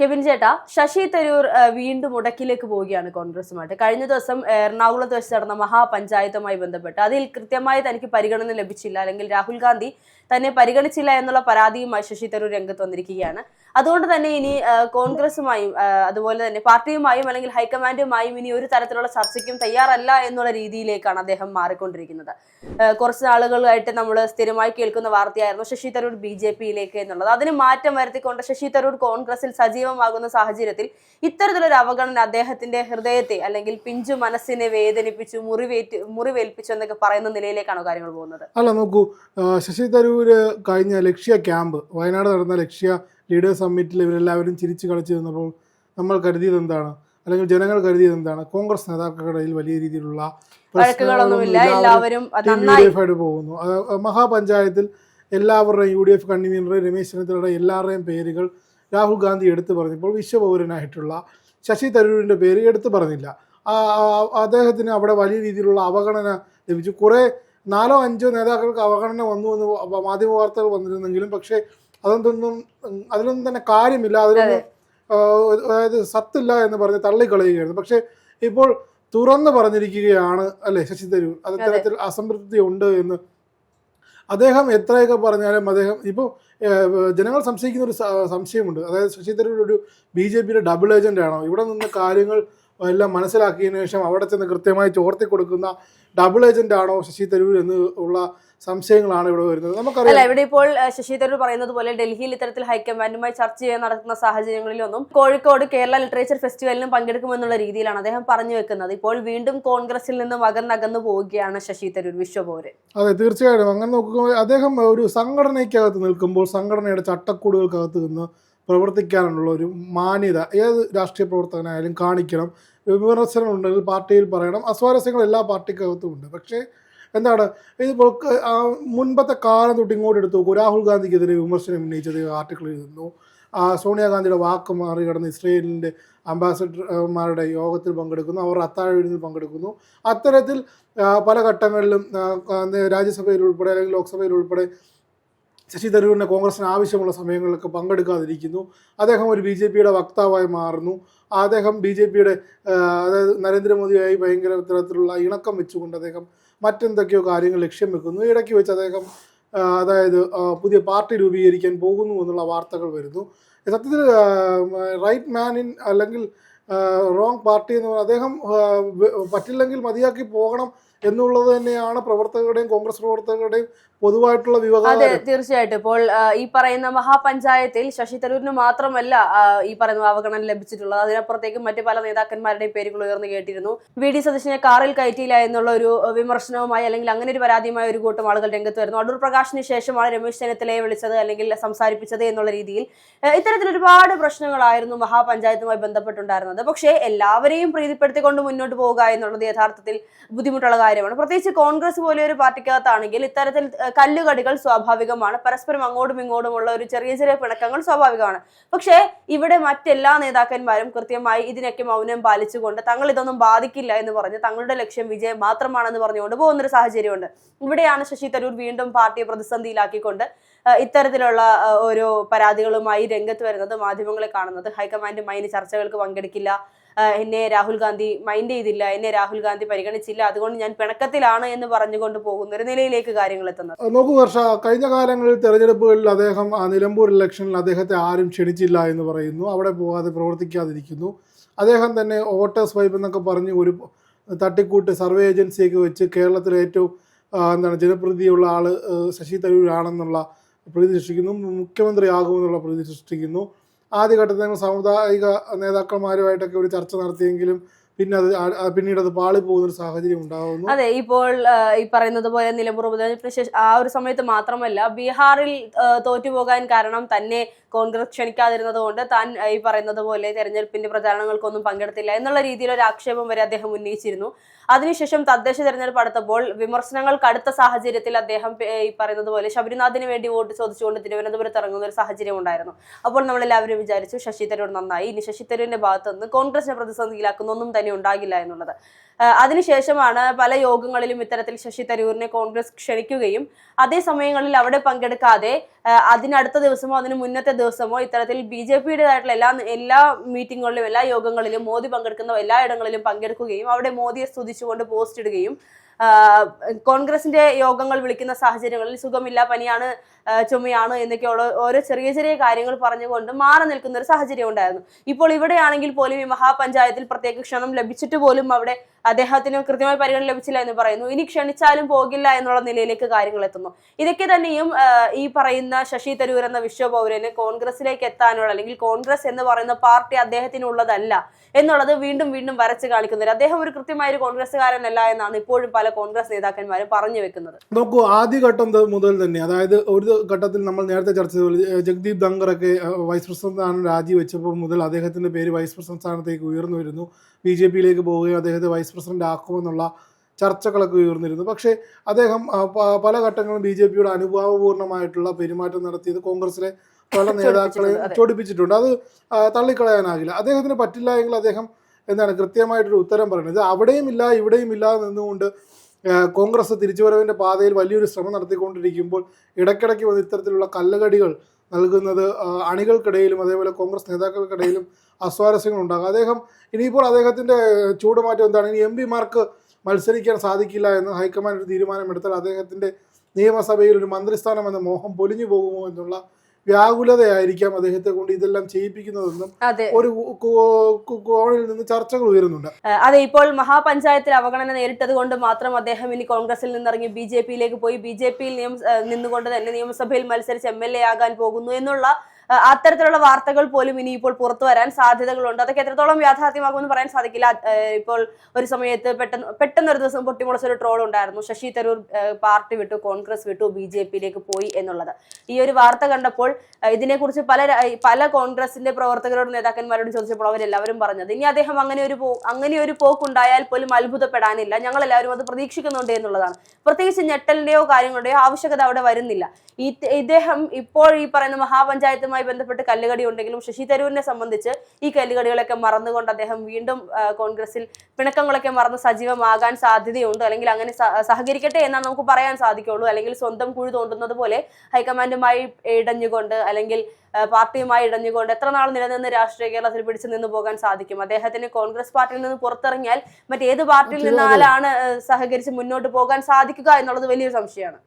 Kevin ചേട്ടാ ശശി തരൂർ വീണ്ടും മുടക്കിലേക്ക് പോവുകയാണ് കോൺഗ്രസുമായിട്ട്. കഴിഞ്ഞ ദിവസം എറണാകുളത്ത് വെച്ച് നടന്ന മഹാപഞ്ചായത്തുമായി ബന്ധപ്പെട്ട് അതിൽ കൃത്യമായി തനിക്ക് പരിഗണന ലഭിച്ചില്ല. അല്ലെങ്കിൽ രാഹുൽ ഗാന്ധി തന്നെ പരിഗണിച്ചില്ല എന്നുള്ള പരാതിയുമായി ശശി തരൂർ രംഗത്ത് വന്നിരിക്കുകയാണ്. അതുകൊണ്ട് തന്നെ ഇനി കോൺഗ്രസുമായും അതുപോലെ തന്നെ പാർട്ടിയുമായും അല്ലെങ്കിൽ ഹൈക്കമാൻഡുമായും ഇനി ഒരു തരത്തിലുള്ള ചർച്ചയ്ക്കും തയ്യാറല്ല എന്നുള്ള രീതിയിലേക്കാണ് അദ്ദേഹം മാറിക്കൊണ്ടിരിക്കുന്നത്. കുറച്ച് നാളുകളായിട്ട് നമ്മൾ സ്ഥിരമായി കേൾക്കുന്ന വാർത്തയായിരുന്നു ശശി തരൂർ ബി ജെ പിയിലേക്ക് എന്നുള്ളത്. അതിന് മാറ്റം വരുത്തിക്കൊണ്ട് ശശി തരൂർ കോൺഗ്രസിൽ സജീവമാകുന്ന സാഹചര്യത്തിൽ ഇത്തരത്തിലൊരു അവഗണന അദ്ദേഹത്തിന്റെ ഹൃദയത്തെ അല്ലെങ്കിൽ പിഞ്ചു മനസ്സിനെ വേദനിപ്പിച്ചു മുറിവേറ്റ് മുറിവേൽപ്പിച്ചു എന്നൊക്കെ പറയുന്ന നിലയിലേക്കാണോ കാര്യങ്ങൾ പോകുന്നത്? അല്ല നോക്കൂ ശശി ശശി തരൂര് കഴിഞ്ഞ ലക്ഷ്യ ക്യാമ്പ് വയനാട് നടന്ന ലക്ഷ്യ ലീഡേഴ്സ് സമ്മിറ്റിൽ ഇവരെല്ലാവരും ചിരിച്ചു കളിച്ചു നിന്നപ്പോൾ നമ്മൾ കരുതിയത് എന്താണ്? അല്ലെങ്കിൽ ജനങ്ങൾ കരുതിയത് എന്താണ്? കോൺഗ്രസ് നേതാക്കളുടെ വലിയ രീതിയിലുള്ള പ്രശ്നങ്ങളൊന്നും പോകുന്നു. മഹാപഞ്ചായത്തിൽ എല്ലാവരുടെയും U D F convener Ramesh ചെന്നിത്തലയുടെ എല്ലാവരുടെയും പേരുകൾ രാഹുൽ ഗാന്ധി എടുത്തു പറഞ്ഞപ്പോൾ വിശ്വപൗരനായിട്ടുള്ള ശശി തരൂരിന്റെ പേര് എടുത്തു പറഞ്ഞില്ല. അദ്ദേഹത്തിന് അവിടെ വലിയ രീതിയിലുള്ള അവഗണന ലഭിച്ചു. കുറേ നാലോ അഞ്ചോ നേതാക്കൾക്ക് അവഗണന വന്നു എന്ന് മാധ്യമ വാർത്തകൾ വന്നിരുന്നെങ്കിലും പക്ഷേ അതൊന്നും അതിലൊന്നും തന്നെ കാര്യമില്ല. അതിലൊന്നും അതായത് സത്തില്ല എന്ന് പറഞ്ഞ് തള്ളിക്കളയുകയായിരുന്നു. പക്ഷേ ഇപ്പോൾ തുറന്നു പറഞ്ഞിരിക്കുകയാണ് അല്ലെ ശശി തരൂർ? അത് ഇത്തരത്തിൽ അസംതൃപ്തി ഉണ്ട് എന്ന് അദ്ദേഹം എത്രയൊക്കെ പറഞ്ഞാലും അദ്ദേഹം ഇപ്പോൾ ജനങ്ങൾ സംശയിക്കുന്ന ഒരു സംശയമുണ്ട്. അതായത് ശശി തരൂർ ഒരു ബി ജെ പിയുടെ ഡബിൾ ഏജന്റ് ആണോ ഇവിടെ നിന്ന് കാര്യങ്ങൾ എല്ലാം മനസ്സിലാക്കിയതിനു ശേഷം അവിടെ ചെന്ന് കൃത്യമായി ചോർത്തി കൊടുക്കുന്ന ഡബിൾ ഏജന്റ് ആണോ ശശി തരൂർ എന്ന് ഉള്ള സംശയങ്ങളാണ് ഇവിടെ വരുന്നത്. നമുക്കറിയാം. ഇവിടെ ഇപ്പോൾ ശശി തരൂർ പറയുന്നത് പോലെ ഡൽഹിയിൽ ഇത്തരത്തിൽ ഹൈക്കമാൻഡുമായി ചർച്ച ചെയ്യാൻ നടക്കുന്ന സാഹചര്യങ്ങളിലൊന്നും കോഴിക്കോട് കേരള ലിറ്ററേച്ചർ ഫെസ്റ്റിവലിനും പങ്കെടുക്കുമെന്നുള്ള രീതിയിലാണ് അദ്ദേഹം പറഞ്ഞു വെക്കുന്നത്. ഇപ്പോൾ വീണ്ടും കോൺഗ്രസിൽ നിന്നും അകന്നകന്നു പോവുകയാണ് ശശി തരൂർ വിശ്വപൗരൻ. അതെ തീർച്ചയായിട്ടും. അങ്ങനെ നോക്കുമ്പോൾ അദ്ദേഹം ഒരു സംഘടനയ്ക്കകത്ത് നിൽക്കുമ്പോൾ സംഘടനയുടെ ചട്ടക്കൂടുകൾക്കകത്ത് നിന്ന് പ്രവർത്തിക്കാനുള്ള ഒരു മാന്യത ഏത് രാഷ്ട്രീയ പ്രവർത്തകനായാലും കാണിക്കണം. വിമർശനം ഉണ്ടെങ്കിൽ പാർട്ടിയിൽ പറയണം. അസ്വാരസ്യങ്ങൾ എല്ലാ പാർട്ടിക്കകത്തും ഉണ്ട്. പക്ഷേ എന്താണ്? ഇതിപ്പോൾ മുൻപത്തെ കാലം തൊട്ട് ഇങ്ങോട്ട് എടുത്തു നോക്കൂ. രാഹുൽ ഗാന്ധിക്കെതിരെ വിമർശനം ഉന്നയിച്ചത് ആർട്ടിക്കിൾ എഴുതുന്നു. സോണിയാഗാന്ധിയുടെ വാക്ക് മറികടന്ന് ഇസ്രയേലിന്റെ അംബാസഡർമാരുടെ യോഗത്തിൽ പങ്കെടുക്കുന്നു. അവർ അത്താഴവിരുന്നിൽ പങ്കെടുക്കുന്നു. അത്തരത്തിൽ പല ഘട്ടങ്ങളിലും രാജ്യസഭയിൽ ഉൾപ്പെടെ അല്ലെങ്കിൽ ലോക്സഭയിൽ ഉൾപ്പെടെ ശശി തരൂരിനെ കോൺഗ്രസിന് ആവശ്യമുള്ള സമയങ്ങളിലൊക്കെ പങ്കെടുക്കാതിരിക്കുന്നു. അദ്ദേഹം ഒരു ബി ജെ പിയുടെ വക്താവായി മാറുന്നു. അദ്ദേഹം ബി ജെ പിയുടെ അതായത് നരേന്ദ്രമോദിയായി ഭയങ്കര തരത്തിലുള്ള ഇണക്കം വെച്ചുകൊണ്ട് അദ്ദേഹം മറ്റെന്തൊക്കെയോ കാര്യങ്ങൾ ലക്ഷ്യം വെക്കുന്നു. ഇടയ്ക്ക് വെച്ച് അദ്ദേഹം അതായത് പുതിയ പാർട്ടി രൂപീകരിക്കാൻ പോകുന്നു എന്നുള്ള വാർത്തകൾ വരുന്നു. സത്യത്തിൽ റൈറ്റ് മാൻ ഇൻ അല്ലെങ്കിൽ റോങ് പാർട്ടി എന്ന് പറഞ്ഞാൽ അദ്ദേഹം പറ്റില്ലെങ്കിൽ മതിയാക്കി പോകണം എന്നുള്ളത് തന്നെയാണ് പ്രവർത്തകരുടെയും കോൺഗ്രസ് പ്രവർത്തകരുടെയും പൊതുവായിട്ടുള്ള അതെ തീർച്ചയായിട്ടും. ഇപ്പോൾ ഈ പറയുന്ന മഹാപഞ്ചായത്തിൽ ശശി തരൂരിന് മാത്രമല്ല ഈ പറയുന്ന അവഗണന ലഭിച്ചിട്ടുള്ളത്. അതിനപ്പുറത്തേക്ക് മറ്റു പല നേതാക്കന്മാരുടെയും പേരുകൾ ഉയർന്നു കേട്ടിരുന്നു. വി ഡി സതീശനെ കാറിൽ കയറ്റിയില്ല എന്നുള്ള ഒരു വിമർശനവുമായി അല്ലെങ്കിൽ അങ്ങനെ ഒരു പരാതിയുമായി ഒരു കൂട്ടം ആളുകൾ രംഗത്ത് വരുന്നു. അടൂർ പ്രകാശിന് ശേഷമാണ് രമേശ് ചെന്നിത്തലയെ വിളിച്ചത് അല്ലെങ്കിൽ സംസാരിപ്പിച്ചത് എന്നുള്ള രീതിയിൽ ഇത്തരത്തിൽ ഒരുപാട് പ്രശ്നങ്ങളായിരുന്നു മഹാപഞ്ചായത്തുമായി ബന്ധപ്പെട്ടുണ്ടായിരുന്നത്. പക്ഷേ എല്ലാവരെയും പ്രീതിപ്പെടുത്തിക്കൊണ്ട് മുന്നോട്ട് പോവുക എന്നുള്ളത് യഥാർത്ഥത്തിൽ ബുദ്ധിമുട്ടുള്ള കാര്യമാണ്. പ്രത്യേകിച്ച് കോൺഗ്രസ് പോലെ ഒരു പാർട്ടിക്കകത്താണെങ്കിൽ ഇത്തരത്തിൽ കല്ലുകടികൾ സ്വാഭാവികമാണ്. പരസ്പരം അങ്ങോട്ടും ഇങ്ങോട്ടുമുള്ള ഒരു ചെറിയ ചെറിയ പിണക്കങ്ങൾ സ്വാഭാവികമാണ്. പക്ഷേ ഇവിടെ മറ്റെല്ലാ നേതാക്കന്മാരും കൃത്യമായി ഇതിനൊക്കെ മൗനം പാലിച്ചുകൊണ്ട് തങ്ങൾ ഇതൊന്നും ബാധിക്കില്ല എന്ന് പറഞ്ഞ് തങ്ങളുടെ ലക്ഷ്യം വിജയം മാത്രമാണെന്ന് പറഞ്ഞുകൊണ്ട് പോകുന്നൊരു സാഹചര്യമുണ്ട്. ഇവിടെയാണ് ശശി തരൂർ വീണ്ടും പാർട്ടിയെ പ്രതിസന്ധിയിലാക്കിക്കൊണ്ട് ഇത്തരത്തിലുള്ള ഓരോ പരാതികളുമായി രംഗത്ത് വരുന്നത് മാധ്യമങ്ങളെ കാണുന്നത് ഹൈക്കമാൻഡുമായി ഇനി ചർച്ചകൾക്ക് പങ്കെടുക്കില്ല എന്നെ രാഹുൽ ഗാന്ധി മൈൻഡ് ചെയ്തില്ല എന്നെ രാഹുൽ ഗാന്ധി പരിഗണിച്ചില്ല. അതുകൊണ്ട് ഞാൻ പിണക്കത്തിലാണ് എന്ന് പറഞ്ഞുകൊണ്ട് പോകുന്ന ഒരു നിലയിലേക്ക് കാര്യങ്ങൾ എത്തുന്നത്. നോക്കൂ വർഷ കഴിഞ്ഞ കാലങ്ങളിൽ തെരഞ്ഞെടുപ്പുകളിൽ അദ്ദേഹം നിലമ്പൂർ ഇലക്ഷനിൽ അദ്ദേഹത്തെ ആരും ക്ഷണിച്ചില്ല എന്ന് പറയുന്നു. അവിടെ പോകാതെ പ്രവർത്തിക്കാതിരിക്കുന്നു. അദ്ദേഹം തന്നെ വോട്ടേഴ്സ് വൈബ് എന്നൊക്കെ പറഞ്ഞ് ഒരു തട്ടിക്കൂട്ട് സർവേ ഏജൻസിയൊക്കെ വെച്ച് കേരളത്തിലെ ഏറ്റവും എന്താണ് ജനപ്രതിയുള്ള ആൾ ശശി തരൂരാണെന്നുള്ള പ്രീതി സൃഷ്ടിക്കുന്നു. മുഖ്യമന്ത്രിയാകുമെന്നുള്ള പ്രീതി സൃഷ്ടിക്കുന്നു. ആദ്യഘട്ടത്തിൽ ഞങ്ങൾ സാമുദായിക നേതാക്കന്മാരുമായിട്ടൊക്കെ ഒരു ചർച്ച നടത്തിയെങ്കിലും പിന്നെ അത് പിന്നീട് അത് പാളി പോകുന്ന ഒരു സാഹചര്യം ഉണ്ടാകുന്നു അതെ ഇപ്പോൾ ഈ പറയുന്നത് പോലെ നിലമ്പൂർ ഉപതെരഞ്ഞെടുപ്പിന് ശേഷം ആ ഒരു സമയത്ത് മാത്രമല്ല ബീഹാറിൽ തോറ്റുപോകാൻ കാരണം തന്നെ കോൺഗ്രസ് ക്ഷണിക്കാതിരുന്നത് കൊണ്ട് താൻ ഈ പറയുന്നത് പോലെ തെരഞ്ഞെടുപ്പിന്റെ പ്രചാരണങ്ങൾക്കൊന്നും പങ്കെടുത്തില്ല എന്നുള്ള രീതിയിൽ ഒരു ആക്ഷേപം വരെ അദ്ദേഹം ഉന്നയിച്ചിരുന്നു. അതിനുശേഷം തദ്ദേശ തെരഞ്ഞെടുപ്പ് അടുത്തപ്പോൾ വിമർശനങ്ങൾ കടുത്ത സാഹചര്യത്തിൽ അദ്ദേഹം ഈ പറയുന്നത് പോലെ ശബരിനാഥിന് വേണ്ടി വോട്ട് ചോദിച്ചുകൊണ്ട് തിരുവനന്തപുരത്ത് ഇറങ്ങുന്ന ഒരു സാഹചര്യം ഉണ്ടായിരുന്നു. അപ്പോൾ നമ്മൾ എല്ലാവരും വിചാരിച്ചു ശശി തരൂർ നന്നായി ഇനി ശശി തരൂരിന്റെ ഭാഗത്ത് നിന്ന് കോൺഗ്രസിനെ പ്രതിസന്ധിയിലാക്കുന്ന ഒന്നും തന്നെ ഉണ്ടാകില്ല എന്നുള്ളത്. അതിനുശേഷമാണ് പല യോഗങ്ങളിലും ഇത്തരത്തിൽ ശശി തരൂരിനെ കോൺഗ്രസ് ക്ഷണിക്കുകയും അതേ സമയങ്ങളിൽ അവിടെ പങ്കെടുക്കാതെ അതിനടുത്ത ദിവസമോ അതിന് മുന്നത്തെ ദിവസമോ ഇത്തരത്തിൽ ബി ജെ പിയുടേതായിട്ടുള്ള എല്ലാ എല്ലാ മീറ്റിങ്ങുകളിലും എല്ലാ യോഗങ്ങളിലും മോദി പങ്കെടുക്കുന്ന എല്ലായിടങ്ങളിലും പങ്കെടുക്കുകയും അവിടെ മോദിയെ സ്തുതിച്ചുകൊണ്ട് പോസ്റ്റ് ഇടുകയും കോൺഗ്രസിന്റെ യോഗങ്ങൾ വിളിക്കുന്ന സാഹചര്യങ്ങളിൽ സുഖമില്ല പനിയാണ് ചുമയാണ് എന്നൊക്കെയുള്ള ഓരോ ചെറിയ ചെറിയ കാര്യങ്ങൾ പറഞ്ഞുകൊണ്ട് മാറി നിൽക്കുന്ന ഒരു സാഹചര്യം ഉണ്ടായിരുന്നു. ഇപ്പോൾ ഇവിടെയാണെങ്കിൽ പോലും ഈ മഹാപഞ്ചായത്തിൽ പ്രത്യേക ക്ഷണം ലഭിച്ചിട്ട് പോലും അവിടെ അദ്ദേഹത്തിന് കൃത്യമായ പരിഗണന ലഭിച്ചില്ല എന്ന് പറയുന്നു. ഇനി ക്ഷണിച്ചാലും പോകില്ല എന്നുള്ള നിലയിലേക്ക് കാര്യങ്ങൾ എത്തുന്നു. ഇതൊക്കെ തന്നെയും ഈ പറയുന്ന ശശി തരൂർ എന്ന വിശ്വപൗരന് കോൺഗ്രസിലേക്ക് എത്താനുള്ള അല്ലെങ്കിൽ കോൺഗ്രസ് എന്ന് പറയുന്ന പാർട്ടി അദ്ദേഹത്തിനുള്ളതല്ല എന്നുള്ളത് വീണ്ടും വീണ്ടും വരച്ച് കാണിക്കുന്നില്ല അദ്ദേഹം ഒരു കൃത്യമായ ഒരു കോൺഗ്രസ്സുകാരനല്ല എന്നാണ് ഇപ്പോഴും പല കോൺഗ്രസ് നേതാക്കന്മാരും പറഞ്ഞു വെക്കുന്നത്. നോക്കൂ ആദ്യഘട്ടം ഘട്ടം മുതൽ തന്നെ അതായത് ഒരു ഘട്ടത്തിൽ നമ്മൾ നേരത്തെ ചർച്ച ചെയ്ത ജഗ്ദീപ് ധങ്കറൊക്കെ വൈസ് പ്രസിഡന്റ് സ്ഥാനം രാജിവെച്ചപ്പോൾ മുതൽ അദ്ദേഹത്തിന്റെ പേര് വൈസ് പ്രസിഡന്റ് സ്ഥാനത്തേക്ക് ഉയർന്നു വരുന്നു. ബി ജെ പിയിലേക്ക് പോവുകയും അദ്ദേഹത്തെ വൈസ് പ്രസിഡന്റ് ആക്കുമെന്നുള്ള ചർച്ചകളൊക്കെ ഉയർന്നിരുന്നു. പക്ഷേ അദ്ദേഹം പല ഘട്ടങ്ങളും ബി ജെ പിയുടെ അനുഭാവപൂർണമായിട്ടുള്ള പെരുമാറ്റം നടത്തിയത് കോൺഗ്രസിലെ പല നേതാക്കളെ ചോടിപ്പിച്ചിട്ടുണ്ട്. അത് തള്ളിക്കളയാനാകില്ല. അദ്ദേഹത്തിന് പറ്റില്ല എങ്കിൽ അദ്ദേഹം എന്താണ് കൃത്യമായിട്ടൊരു ഉത്തരം പറയുന്നത് ഇത് അവിടെയും ഇല്ല ഇവിടെയും ഇല്ല നിന്നുകൊണ്ട് കോൺഗ്രസ് തിരിച്ചുവരവിന്റെ പാതയിൽ വലിയൊരു ശ്രമം നടത്തിക്കൊണ്ടിരിക്കുമ്പോൾ ഇടയ്ക്കിടയ്ക്ക് വന്ന് ഇത്തരത്തിലുള്ള കല്ലുകടികൾ നൽകുന്നത് അണികൾക്കിടയിലും അതേപോലെ കോൺഗ്രസ് നേതാക്കൾക്കിടയിലും അസ്വാരസ്യങ്ങൾ ഉണ്ടാകും അദ്ദേഹം ഇനിയിപ്പോൾ അദ്ദേഹത്തിന്റെ ചൂടുമാറ്റം എന്താണ്? ഇനി എം പിമാർക്ക് മത്സരിക്കാൻ സാധിക്കില്ല എന്ന് ഹൈക്കമാൻഡ് ഒരു തീരുമാനമെടുത്താൽ അദ്ദേഹത്തിന്റെ നിയമസഭയിൽ ഒരു മന്ത്രിസ്ഥാനം എന്ന മോഹം പൊലിഞ്ഞു പോകുമോ എന്നുള്ള വ്യാകുലതയായിരിക്കാം അദ്ദേഹത്തെ കൊണ്ട് ഇതെല്ലാം ചെയ്യിപ്പിക്കുന്നതെന്നും ഒരു കോണിൽ നിന്ന് ചർച്ചകൾ ഉയരുന്നുണ്ട്. അതെ ഇപ്പോൾ മഹാപഞ്ചായത്തിൽ അവഗണന നേരിട്ടത് കൊണ്ട് മാത്രം അദ്ദേഹം ഇനി കോൺഗ്രസിൽ നിന്നിറങ്ങി ബി ജെ പിയിലേക്ക് പോയി. ബി ജെ പിയിൽ നിന്നുകൊണ്ട് തന്നെ നിയമസഭയിൽ മത്സരിച്ച് എം എൽ എ ആകാൻ പോകുന്നു എന്നുള്ള അത്തരത്തിലുള്ള വാർത്തകൾ പോലും ഇനി ഇപ്പോൾ പുറത്തു വരാൻ സാധ്യതകളുണ്ട്. അതൊക്കെ എത്രത്തോളം യാഥാർത്ഥ്യമാകുമെന്ന് പറയാൻ സാധിക്കില്ല. ഇപ്പോൾ ഒരു സമയത്ത് പെട്ടെന്ന് പെട്ടെന്ന് ഒരു ദിവസം പൊട്ടിമുളച്ച ഒരു ട്രോൾ ഉണ്ടായിരുന്നു. ശശി തരൂർ പാർട്ടി വിട്ടു കോൺഗ്രസ് വിട്ടു ബി ജെ പിയിലേക്ക് പോയി എന്നുള്ളത്. ഈ ഒരു വാർത്ത കണ്ടപ്പോൾ ഇതിനെക്കുറിച്ച് പല പല കോൺഗ്രസിന്റെ പ്രവർത്തകരോടും നേതാക്കന്മാരോടും ചോദിച്ചപ്പോൾ അവരെല്ലാവരും പറഞ്ഞത് ഇനി അദ്ദേഹം അങ്ങനെ ഒരു അങ്ങനെ ഒരു പോക്കുണ്ടായാൽ പോലും അത്ഭുതപ്പെടാനില്ല. ഞങ്ങൾ എല്ലാവരും അത് പ്രതീക്ഷിക്കുന്നുണ്ട് എന്നുള്ളതാണ്. പ്രത്യേകിച്ച് ഞെട്ടലിന്റെയോ കാര്യങ്ങളുടെയോ ആവശ്യകത അവിടെ വരുന്നില്ല. ഇദ്ദേഹം ഇപ്പോൾ ഈ പറയുന്ന മഹാപഞ്ചായത്തുമായി ബന്ധപ്പെട്ട് കല്ലുകടി ഉണ്ടെങ്കിലും ശശി തരൂരിനെ സംബന്ധിച്ച് ഈ കല്ലുകടികളൊക്കെ മറന്നുകൊണ്ട് അദ്ദേഹം വീണ്ടും കോൺഗ്രസിൽ പിണക്കങ്ങളൊക്കെ മറന്ന് സജീവമാകാൻ സാധ്യതയുണ്ട്. അല്ലെങ്കിൽ അങ്ങനെ സഹകരിക്കട്ടെ എന്നാണ് നമുക്ക് പറയാൻ സാധിക്കുള്ളൂ. അല്ലെങ്കിൽ സ്വന്തം കുഴി തോണ്ടുന്നത് പോലെ ഹൈക്കമാൻഡുമായി ഇടഞ്ഞുകൊണ്ട് അല്ലെങ്കിൽ പാർട്ടിയുമായി ഇടഞ്ഞുകൊണ്ട് എത്ര നാൾ നിലനിന്ന് രാഷ്ട്രീയ കേരളത്തിൽ പിടിച്ചു നിന്ന് പോകാൻ സാധിക്കും? അദ്ദേഹത്തിന് കോൺഗ്രസ് പാർട്ടിയിൽ നിന്ന് പുറത്തിറങ്ങിയാൽ മറ്റേത് പാർട്ടിയിൽ നിന്നാലാണ് സഹകരിച്ച് മുന്നോട്ട് പോകാൻ സാധിക്കുക എന്നുള്ളത് വലിയൊരു സംശയമാണ്.